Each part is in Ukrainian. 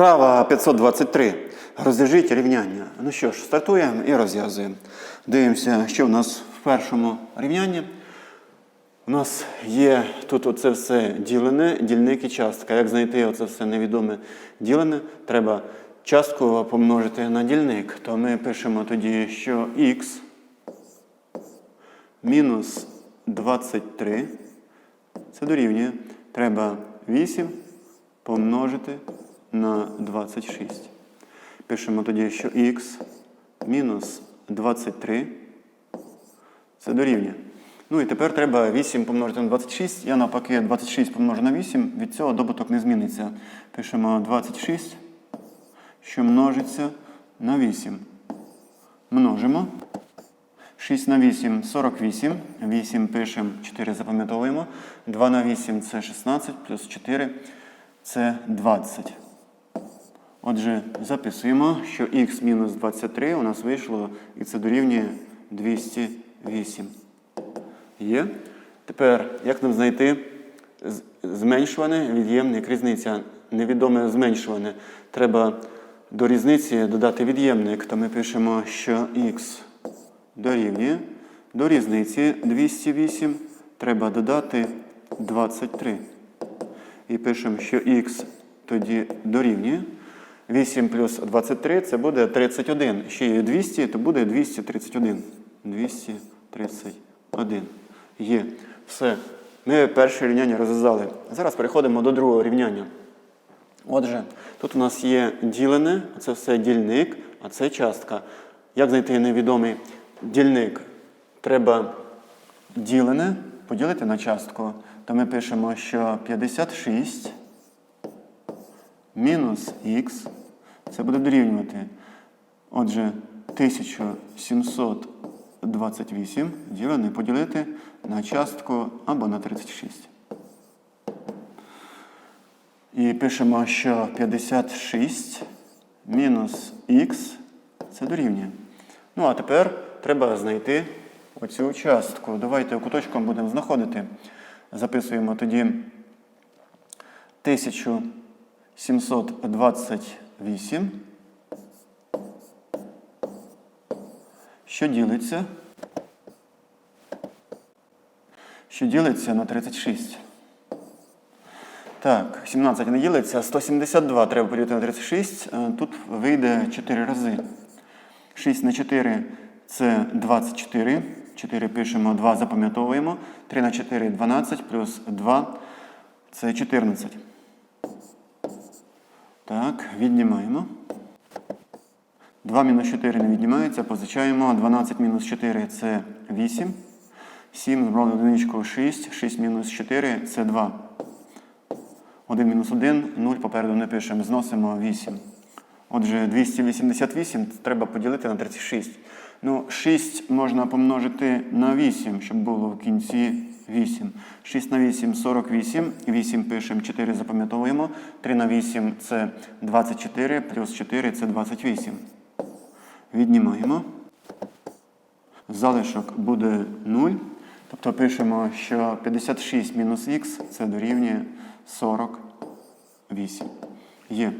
Вправа 523. Розв'яжіть рівняння. Ну що ж, стартуємо і розв'язуємо. Дивимося, що в нас в першому рівнянні. У нас є тут оце все ділене, дільник і частка. Як знайти оце все невідоме ділене, треба частку помножити на дільник. То ми пишемо тоді, що х мінус 23. Це дорівнює. Треба 8 помножити на 26. Пишемо тоді, що х мінус 23. Це дорівнює. Ну і тепер треба 8 помножити на 26. Я навпаки 26 помножу на 8. Від цього добуток не зміниться. Пишемо 26, що множиться на 8. Множимо. 6 на 8 48. 8 пишемо, 4 запам'ятовуємо. 2 на 8 це 16, плюс 4 це 20. Отже, записуємо, що х мінус 23 у нас вийшло, і це дорівнює 208. Є. Тепер, як нам знайти зменшуване, від'ємник, різниця, невідоме зменшуване. Треба до різниці додати від'ємник, то ми пишемо, що х дорівнює. До різниці 208 треба додати 23. І пишемо, що х тоді дорівнює. 8 плюс 23 це буде 31. Ще є 200, то буде 231. 231. Є. Все. Ми перше рівняння розв'язали. Зараз переходимо до другого рівняння. Отже, тут у нас є ділене, це все дільник, а це частка. Як знайти невідомий дільник? Треба ділене поділити на частку. То ми пишемо, що 56 мінус х це буде дорівнювати. Отже, 1728 ділене поділити на частку або на 36. І пишемо, що 56 мінус х це дорівнює. Ну, а тепер треба знайти оцю частку. Давайте куточком будемо знаходити. Записуємо тоді 1728, що ділиться, що ділиться на 36. Так, 17 не ділиться, 172 треба поділити на 36. Е, Тут вийде 4 рази. 6 на 4 це 24. 4 пишемо, 2 запам'ятовуємо. 3 на 4 12, плюс 2 це 14. Так, віднімаємо. 2 мінус 4 не віднімається, позичаємо. 12 мінус 4 це 8. 7 збрали одиничку 6. 6 мінус 4 це 2. 1 мінус 1, 0 попереду не пишемо, зносимо 8. Отже, 288 треба поділити на 36. Ну, 6 можна помножити на 8, щоб було в кінці 8. 6 на 8 48. 8 пишемо, 4 запам'ятовуємо. 3 на 8 це 24, плюс 4 це 28. Віднімаємо. Залишок буде 0. Тобто пишемо, що 56 мінус х це дорівнює 48. Є.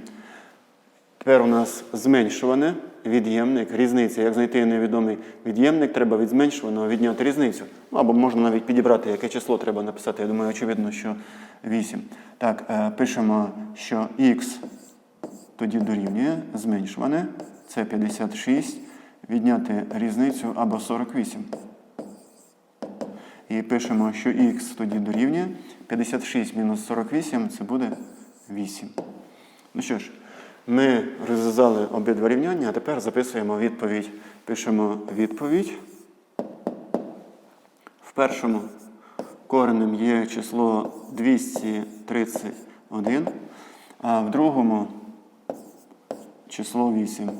Тепер у нас зменшуване від'ємник, різниця. Як знайти невідомий від'ємник, треба від зменшуваного відняти різницю. Ну, або можна навіть підібрати, яке число треба написати. Я думаю, очевидно, що 8. Так, е, пишемо, що х тоді дорівнює зменшуване. Це 56. Відняти різницю або 48. І пишемо, що х тоді дорівнює 56 мінус 48 це буде 8. Ну що ж, ми розв'язали обидва рівняння, а тепер записуємо відповідь. Пишемо відповідь. В першому коренем є число 231, а в другому число 8.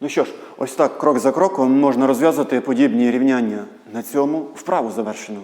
Ну що ж, ось так крок за кроком можна розв'язати подібні рівняння. На цьому вправу завершено.